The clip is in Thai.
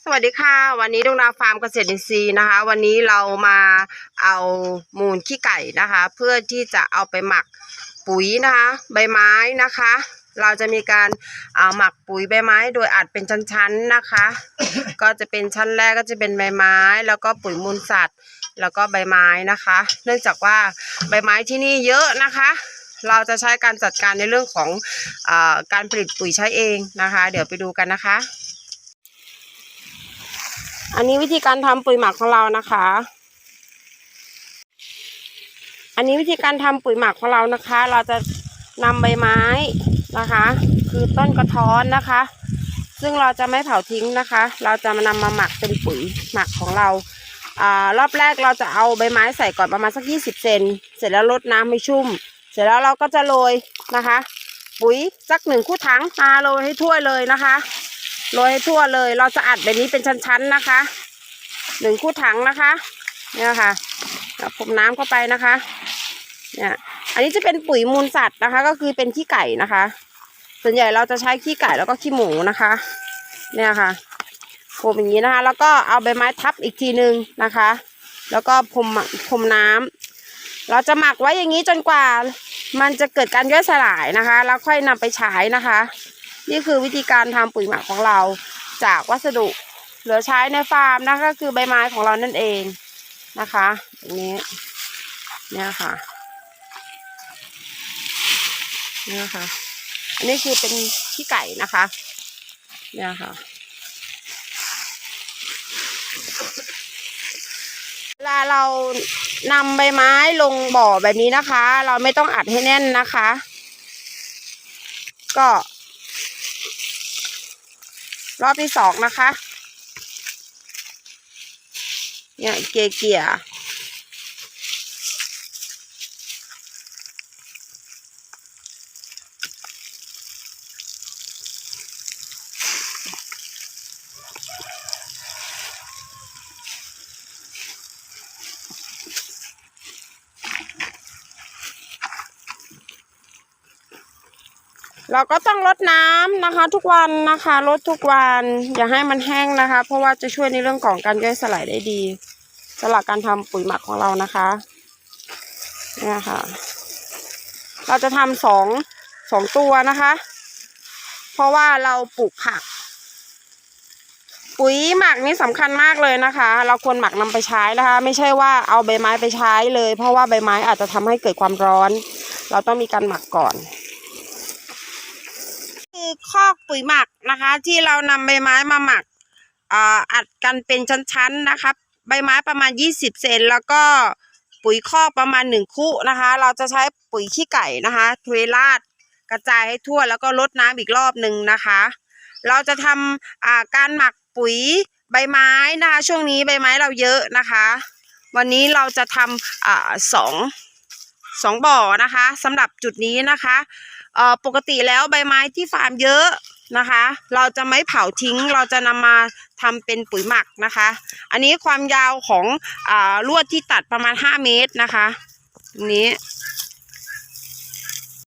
สวัสดีค่ะ วันนี้ดวงดาวฟาร์มเกษตรอินทรีย์นะคะ วันนี้เรามาเอามูลขี้ไก่นะคะ เพื่อที่จะเอาไปหมักปุ๋ยนะคะ ใบไม้นะคะ เราจะมีการเอาหมักปุ๋ยใบไม้ โดยอัดเป็นชั้นๆนะคะ ก็จะเป็นชั้นแรกก็จะเป็นใบไม้ แล้วก็ปุ๋ยมูลสัตว์ แล้วก็ใบไม้นะคะ เนื่องจากว่าใบไม้ที่นี่เยอะนะคะเราจะใช้การจัดการในเรื่องของอการผลิตปุ๋ยใช้เองนะคะ เดี๋ยวไปดูกันนะคะ อันนี้วิธีการทำปุ๋ยหมักของเรานะคะ อันนี้วิธีการทำปุ๋ยหมักของเรานะคะ เราจะนำใบไม้นะคะ คือต้นกระท้อนนะคะ ซึ่งเราจะไม่เผาทิ้งนะคะ เราจะมานำมาหมักเป็นปุ๋ยหมักของเราอ่ารอบแรกเราจะเอาใบไม้ใส่ก่อนประมาณสักยี่สิบเซนเสร็จแล้วรดน้ำให้ชุ่ม เสร็จแล้วเราก็จะโรยนะคะ ปุ๋ยสักหนึ่งคู่ถังมาโรยให้ทั่วเลยนะคะ โรยให้ทั่วเลย เราจะอัดแบบนี้เป็นชั้นๆนะคะหนึ่งคู่ถังนะคะ เนี่ยค่ะเอาพรมน้ำเข้าไปนะคะ เนี่ยอันนี้จะเป็นปุ๋ยมูลสัตว์นะคะ ก็คือเป็นขี้ไก่นะคะ ส่วนใหญ่เราจะใช้ขี้ไก่แล้วก็ขี้หมูนะคะ เนี่ยค่ะพรมอย่างนี้นะคะ แล้วก็เอาใบไม้ทับอีกทีนึงนะคะ แล้วก็พรมพรมน้ำเราจะหมักไว้อย่างนี้จนกว่า มันจะเกิดการย่อยสลายนะคะ แล้วค่อยนำไปใช้นะคะ นี่คือวิธีการทำปุ๋ยหมักของเราจากวัสดุ เหลือใช้ในฟาร์มนะคะก็คือใบไม้ของเรานั่นเองนะคะอย่างนี้เนี่ยค่ะเนี่ยค่ะ อันนี้คือเป็นขี้ไก่นะคะเนี่ยค่ะเวลาเรานำใบไม้ลงบ่อแบบนี้นะคะ เราไม่ต้องอัดให้แน่นนะคะ ก็ รอบที่สองนะคะ เนี่ยเกียร์เกียร์ เราก็ต้องลดน้ำนะคะ ทุกวันนะคะลดทุกวันอย่าให้มันแห้งนะคะ เพราะว่าจะช่วยในเรื่องของการย่อยสลายได้ดีสำหรับการทำปุ๋ยหมักของเรานะคะเนี่ยค่ะ เราจะทำสองสองตัวนะคะ เพราะว่าเราปลูกผัก ปุ๋ยหมักนี่สำคัญมากเลยนะคะ เราควรหมักนำไปใช้นะคะ ไม่ใช่ว่าเอาใบไม้ไปใช้เลย เพราะว่าใบไม้อาจจะทำให้เกิดความร้อน เราต้องมีการหมักก่อน ปุ๋ยหมักนะคะ ที่เรานำใบไม้มาหมักอัดกันเป็นชั้นๆนะคะใบไม้ประมาณ 20 เซนแล้วก็ปุ๋ยคอกประมาณหนึ่งคู่นะคะ เราจะใช้ปุ๋ยขี้ไก่นะคะเทราดกระจายให้ทั่วแล้วก็ลดน้ำอีกรอบหนึ่งนะคะ เราจะทำอ่าการหมักปุ๋ยใบไม้นะคะ ช่วงนี้ใบไม้เราเยอะนะคะ วันนี้เราจะทำอสองสองบ่อนะคะสำหรับจุดนี้นะคะปกติแล้วใบไม้ที่ฟาร์มเยอะ นะคะ เราจะไม่เผาทิ้งเราจะนำมาทำเป็นปุ๋ยหมักนะคะ อันนี้ความยาวของอ่าลวดที่ตัดประมาณ 5 เมตรนะคะตรงนี้